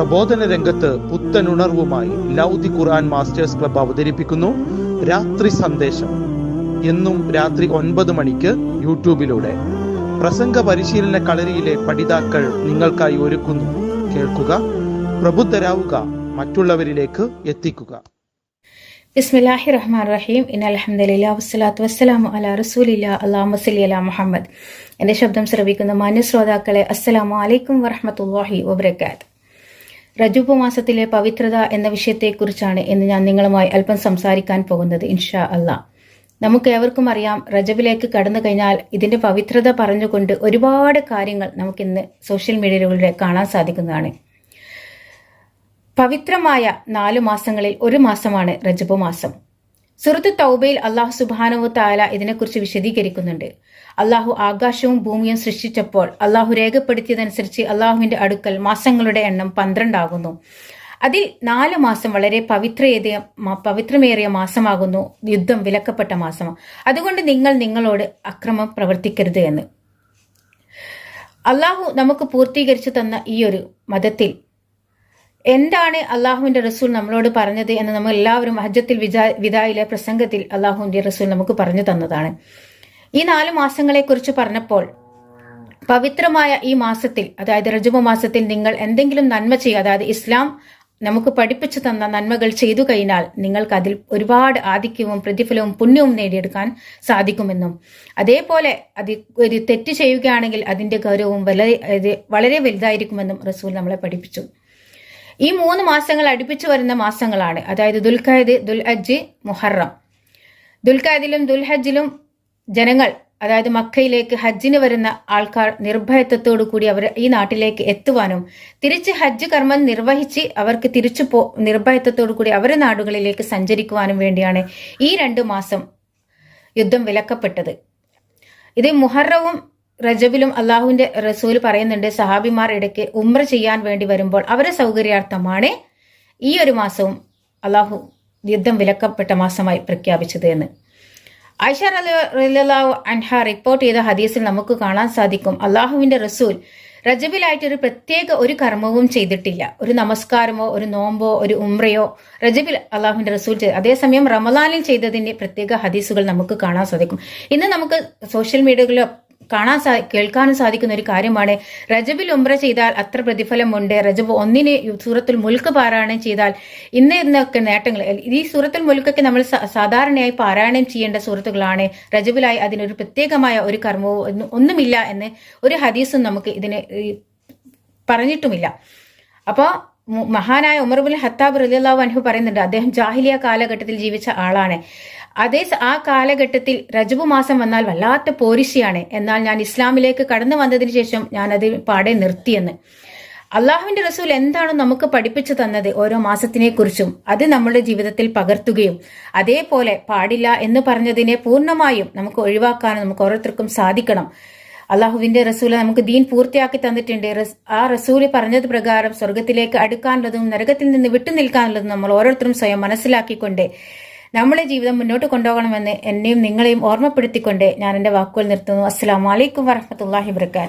പ്രബോധന രംഗത്ത് പുത്തനുണർവുമായി ലൗദി ഖുർആൻ masters club അവതരിപ്പിക്കുന്നു രാത്രി സന്ദേശം. എന്നും രാത്രി ഒൻപത് മണിക്ക് യൂട്യൂബിലൂടെ. പ്രസംഗ പരിശീലന കളരിയിലെ പഠിതാക്കൾ നിങ്ങൾക്കായി ഒരുക്കുന്നു. കേൾക്കുക പ്രബുദ്ധരാവുക മറ്റുള്ളവരിലേക്ക് എത്തിക്കുക. ബിസ്മില്ലാഹി റഹ്മാൻ റഹീം ഇൻ അലഹമ്മദില്ല വസ്സലാത്തു വസ്സലാമു അല റസൂലില്ല. അള്ളാഹു മസലി അല മുഹമ്മദ്. എന്റെ ശബ്ദം ശ്രവിക്കുന്ന മാന്യ ശ്രോതാക്കളെ അസ്സലാമു അലൈക്കും വറഹമത്തല്ലാഹി വബർക്കാത്ത് റജൂബ് മാസത്തിലെ പവിത്രത എന്ന വിഷയത്തെക്കുറിച്ചാണ് ഇന്ന് ഞാൻ നിങ്ങളുമായി അല്പം സംസാരിക്കാൻ പോകുന്നത് ഇൻഷാ അല്ല. നമുക്ക് ഏവർക്കും അറിയാം റജബിലേക്ക് കടന്നു കഴിഞ്ഞാൽ ഇതിന്റെ പവിത്രത പറഞ്ഞുകൊണ്ട് ഒരുപാട് കാര്യങ്ങൾ നമുക്ക് ഇന്ന് സോഷ്യൽ മീഡിയകളിലൂടെ കാണാൻ സാധിക്കുന്നതാണ്. പവിത്രമായ നാലു മാസങ്ങളിൽ ഒരു മാസമാണ് റജബ് മാസം സുഹൃത്ത് തൗബയിൽ അള്ളാഹു സുബാനവു താല ഇതിനെക്കുറിച്ച് വിശദീകരിക്കുന്നുണ്ട്. അള്ളാഹു ആകാശവും ഭൂമിയും സൃഷ്ടിച്ചപ്പോൾ അള്ളാഹു രേഖപ്പെടുത്തിയതനുസരിച്ച് അള്ളാഹുവിന്റെ അടുക്കൽ മാസങ്ങളുടെ എണ്ണം പന്ത്രണ്ടാകുന്നു. അതിൽ നാല് മാസം വളരെ പവിത്രേറിയ പവിത്രമേറിയ മാസമാകുന്നു. യുദ്ധം വിലക്കപ്പെട്ട മാസം അതുകൊണ്ട് നിങ്ങൾ നിങ്ങളോട് അക്രമം പ്രവർത്തിക്കരുത് എന്ന്. അള്ളാഹു നമുക്ക് പൂർത്തീകരിച്ചു തന്ന ഈ ഒരു മതത്തിൽ എന്താണ് അള്ളാഹുവിന്റെ റസൂൽ നമ്മളോട് പറഞ്ഞത് എന്ന് നമ്മൾ എല്ലാവരും ഹജ്ജത്തിൽ വിജാ വിദായിലെ പ്രസംഗത്തിൽ അള്ളാഹുവിന്റെ റസൂൽ നമുക്ക് പറഞ്ഞു തന്നതാണ്. ഈ നാല് മാസങ്ങളെ കുറിച്ച് പറഞ്ഞപ്പോൾ പവിത്രമായ ഈ മാസത്തിൽ അതായത് റജുബ മാസത്തിൽ നിങ്ങൾ എന്തെങ്കിലും നന്മ ചെയ്യുക അതായത് ഇസ്ലാം നമുക്ക് പഠിപ്പിച്ചു തന്ന നന്മകൾ ചെയ്തു കഴിഞ്ഞാൽ നിങ്ങൾക്ക് അതിൽ ഒരുപാട് ആധിക്യവും പ്രതിഫലവും പുണ്യവും നേടിയെടുക്കാൻ സാധിക്കുമെന്നും. അതേപോലെ അത് ഒരു തെറ്റ് ചെയ്യുകയാണെങ്കിൽ അതിന്റെ ഗൗരവവും വളരെ വളരെ വലുതായിരിക്കുമെന്നും റസൂൽ നമ്മളെ പഠിപ്പിച്ചു. ഈ മൂന്ന് മാസങ്ങൾ അടുപ്പിച്ചു വരുന്ന മാസങ്ങളാണ്. അതായത് ദുൽഖൈദ് ദുൽ അജ് മുഹറം. ദുൽഖൈദിലും ദുൽഹജിലും ജനങ്ങൾ അതായത് മക്കയിലേക്ക് ഹജ്ജിന് വരുന്ന ആൾക്കാർ നിർഭയത്വത്തോടു കൂടി അവർ ഈ നാട്ടിലേക്ക് എത്തുവാനും തിരിച്ച് ഹജ്ജ് കർമ്മം നിർവഹിച്ച് അവർക്ക് തിരിച്ചു പോ നിർഭയത്വത്തോടു കൂടി അവരുടെ നാടുകളിലേക്ക് സഞ്ചരിക്കുവാനും വേണ്ടിയാണ് ഈ രണ്ടു മാസം യുദ്ധം വിലക്കപ്പെട്ടത്. ഇത് മുഹറവും റജബിലും അള്ളാഹുവിന്റെ റസൂൽ പറയുന്നുണ്ട് സഹാബിമാർ ഇടയ്ക്ക് ഉമ്ര ചെയ്യാൻ വേണ്ടി വരുമ്പോൾ അവരെ സൗകര്യാർത്ഥമാണ് ഈ ഒരു മാസവും അള്ളാഹു യുദ്ധം വിലക്കപ്പെട്ട മാസമായി പ്രഖ്യാപിച്ചത് എന്ന്. ഐഷ റലാഹു അൻഹ റിപ്പോർട്ട് ചെയ്ത ഹദീസിൽ നമുക്ക് കാണാൻ സാധിക്കും അള്ളാഹുവിന്റെ റസൂൽ റജബിലായിട്ട് ഒരു പ്രത്യേക ഒരു കർമ്മവും ചെയ്തിട്ടില്ല. ഒരു നമസ്കാരമോ ഒരു നോമ്പോ ഒരു ഉമ്രയോ റജബിൽ അള്ളാഹുവിന്റെ റസൂൽ ചെയ്തു അതേസമയം റമലാനിൽ ചെയ്തതിന്റെ പ്രത്യേക ഹദീസുകൾ നമുക്ക് കാണാൻ സാധിക്കും. ഇന്ന് നമുക്ക് സോഷ്യൽ മീഡിയകളിലോ കാണാൻ സാ കേൾക്കാനും സാധിക്കുന്ന ഒരു കാര്യമാണ്. റജബിൽ ഉംറ ചെയ്താൽ അത്ര പ്രതിഫലമുണ്ട്. റജബ് ഒന്നിന് സൂറത്തുൽ മുൽക്ക് പാരായണം ചെയ്താൽ ഇന്ന് ഇന്നൊക്കെ നേട്ടങ്ങൾ ഈ സൂറത്തുൽ മുൽക്കൊക്കെ നമ്മൾ സാധാരണയായി പാരായണം ചെയ്യേണ്ട സുഹൃത്തുക്കളാണ്. റജബിലായി അതിനൊരു പ്രത്യേകമായ ഒരു കർമ്മവും ഒന്നുമില്ല എന്ന് ഒരു ഹദീസും നമുക്ക് ഇതിന് പറഞ്ഞിട്ടുമില്ല. അപ്പോൾ മഹാനായ ഉമർബുൽ ഹത്താബ് റലിയല്ലാഹു അൻഹു പറയുന്നുണ്ട് അദ്ദേഹം ജാഹിലിയ കാലഘട്ടത്തിൽ ജീവിച്ച ആളാണ്. അതേ ആ കാലഘട്ടത്തിൽ രജബു മാസം വന്നാൽ വല്ലാത്ത പോരിശിയാണ്. എന്നാൽ ഞാൻ ഇസ്ലാമിലേക്ക് കടന്നു വന്നതിന് ശേഷം ഞാൻ അത് പാടെ നിർത്തിയെന്ന്. അള്ളാഹുവിന്റെ റസൂൽ എന്താണ് നമുക്ക് പഠിപ്പിച്ചു തന്നത് ഓരോ മാസത്തിനെ കുറിച്ചും അത് നമ്മുടെ ജീവിതത്തിൽ പകർത്തുകയും അതേപോലെ പാടില്ല എന്ന് പറഞ്ഞതിനെ പൂർണമായും നമുക്ക് ഒഴിവാക്കാനും നമുക്ക് ഓരോരുത്തർക്കും സാധിക്കണം. അള്ളാഹുവിന്റെ റസൂൽ നമുക്ക് ദീൻ പൂർത്തിയാക്കി തന്നിട്ടുണ്ട്. ആ റസൂൽ പറഞ്ഞത് പ്രകാരം സ്വർഗത്തിലേക്ക് അടുക്കാനുള്ളതും നരകത്തിൽ നിന്ന് വിട്ടു നിൽക്കാനുള്ളതും നമ്മൾ ഓരോരുത്തരും സ്വയം മനസ്സിലാക്കിക്കൊണ്ട് നമ്മളെ ജീവിതം മുന്നോട്ട് കൊണ്ടുപോകണമെന്ന് എന്നെയും നിങ്ങളെയും ഓർമ്മപ്പെടുത്തിക്കൊണ്ട് ഞാൻ എന്റെ വാക്കുകൾ നിർത്തുന്നു. അസ്സാം വലൈക്കും വറഹമത്തല്ലാഹി വർക്കാത്ത്